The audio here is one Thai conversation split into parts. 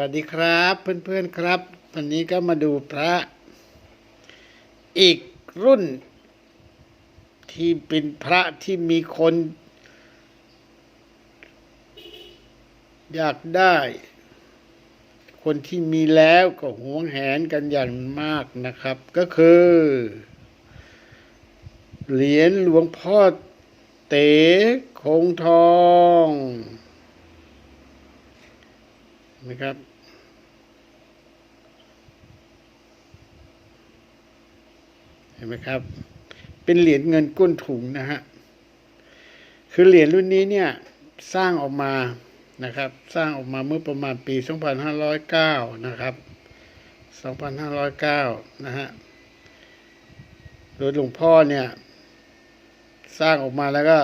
วัสดีครับเพื่อนๆครับ วันนี้ก็มาดูพระ อีกรุ่น ที่เป็นพระที่มีคน อยากได้ คนที่มีแล้วก็หวงแหนกันอย่างมากนะครับ ก็คือ เหรียญหลวงพ่อเต๋คงทอง นะครับ เห็นไหมครับ เป็นเหรียญเงินก้นถุงนะฮะ คือเหรียญรุ่นนี้เนี่ยสร้างออกมานะครับ สร้างออกมาเมื่อประมาณปี 2509 นะครับ 2509 นะฮะ โดยหลวงพ่อเนี่ย สร้างออกมาแล้วก็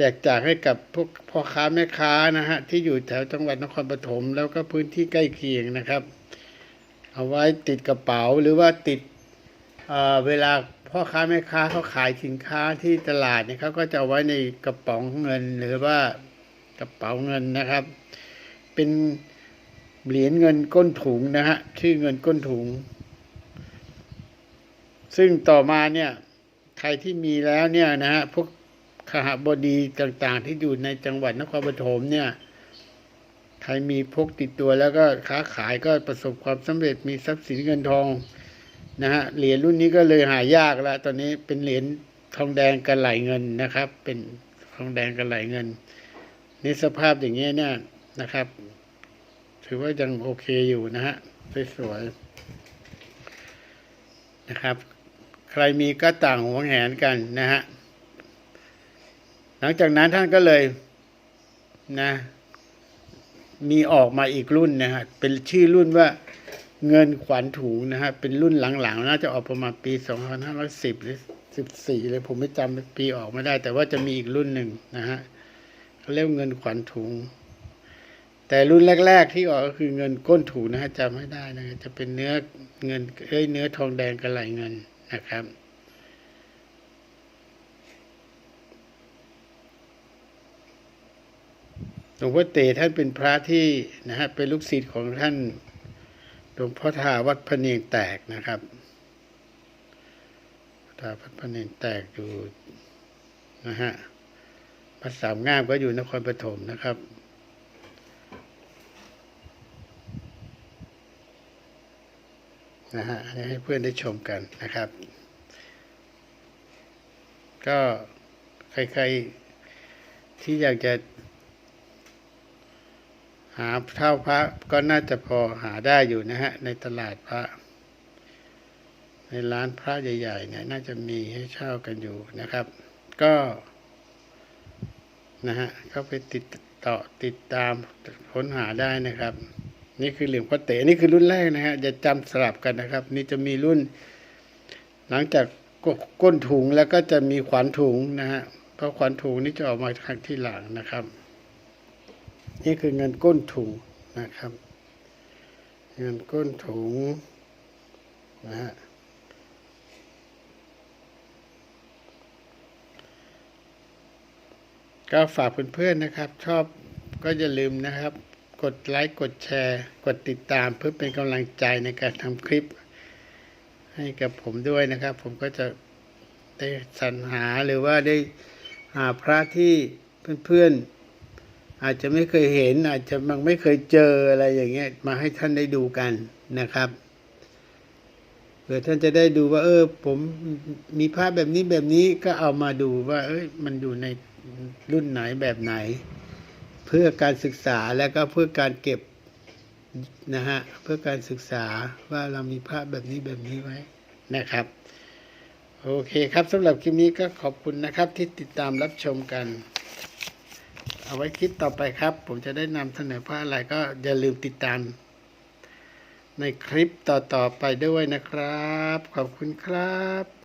แจกจ่ายให้กับพวกพ่อค้าแม่ค้านะฮะที่อยู่แถวจังหวัดนครปฐมแล้วก็พื้นที่ใกล้เคียงนะครับ เอาไว้ติดกระเป๋าหรือว่าติดเเวลาพ่อค้าแม่ค้าเขาขายสินค้าที่ตลาดเนี่ยเขาก็จะเอาไว้ในกระป๋องเงินหรือว่ากระเป๋าเงินนะครับ เป็นเหรียญเงินก้นถุงนะฮะชื่อเงินก้นถุง ซึ่งต่อมาเนี่ยใครที่มีแล้วเนี่ยนะฮะพวก ขหบดีต่างๆ ที่อยู่ในจังหวัดนครปฐมเนี่ย ใครมีพกติดตัวแล้วก็ค้าขายก็ประสบความสำเร็จมีทรัพย์สินเงินทองนะฮะเหรียญรุ่นนี้ก็เลยหายากล้วตอนนี้เป็นเหรียญทองแดงกระไหลเงินนะครับ เป็นทองแดงกระไหลเงินนี่สภาพอย่างเงี้ยเนี่ยนะครับ ถือว่ายังโอเคอยู่นะฮะสวยๆนะครับ ใครมีก็ต่างหวงแหนกันนะฮะ หลังจากนั้นท่านก็เลยนะ มีออกมาอีกรุ่นนะฮะเป็นชื่อรุ่นว่าเงินขวัญถุงนะฮะเป็นรุ่นหลังๆ น่าจะออกประมาณปี 2510 หรือ 14 เลยผมไม่จำปีออกไม่ได้ แต่ว่าจะมีอีกรุ่นหนึ่งนะฮะเขาเรียกเงินขวัญถุง แต่รุ่นแรก ๆ ที่ออกก็คือเงินก้นถุงนะฮะจำไม่ได้นะจะเป็นเนื้อเงินเอ้ยเนื้อทองแดงกระไหลเงินนะครับ หลวงพ่อเตท่านเป็นพระที่นะฮะเป็นลูกศิษย์ของท่านหลวงพ่อทาวัดพระเนียงแตกนะครับทาวัดพระเนียงแตกอยู่นะฮะพระสามงามก็อยู่นครปฐมนะครับนะฮะให้เพื่อนได้ชมกันนะครับ ก็ใครๆที่อยากจะ หาเท่าพระก็น่าจะพอหาได้อยู่นะฮะ ในตลาดพระ ในร้านพระใหญ่ๆเนี่ยน่าจะมีให้เช่ากันอยู่นะครับ ก็นะฮะเข้าไปติดต่อติดตามค้นหาได้นะครับ นี่คือเหรียญพ่อเต๋นี่คือรุ่นแรกนะฮะอย่าจำสลับกันนะครับ นี่จะมีรุ่น หลังจากก้นถุงแล้วก็จะมีขวานถุงนะฮะเพราะขวานถุงนี่จะออกมาครั้งที่หลังนะครับ นี่คือเงินก้นถุงนะครับ เงินก้นถุงนะฮะก็ฝากเพื่อนๆนะครับ ชอบก็อย่าลืมนะครับ กดไลค์กดแชร์ กดติดตามเพื่อเป็นกำลังใจในการทำคลิป ให้กับผมด้วยนะครับ ผมก็จะได้สรรหาหรือว่าได้หาพระที่เพื่อนๆ อาจจะไม่เคยเห็น อาจจะมันไม่เคยเจออะไรอย่างเงี้ยมาให้ท่านได้ดูกันนะครับเผื่อท่านจะได้ดูว่า เออ ผมมีภาพแบบนี้แบบนี้ก็เอามาดูว่า เอ้ยมันอยู่ในรุ่นไหนแบบไหน เพื่อการศึกษาและก็เพื่อการเก็บนะฮะเพื่อการศึกษาว่าเรามีภาพแบบนี้แบบนี้ไว้นะครับ โอเคครับสำหรับคลิปนี้ก็ขอบคุณนะครับที่ติดตามรับชมกัน เอาไว้คลิปต่อไปครับ ผมจะได้นำเสนอเพระอะไรก็อย่าลืมติดตาม ในคลิปต่อๆไปด้วยนะครับ ขอบคุณครับ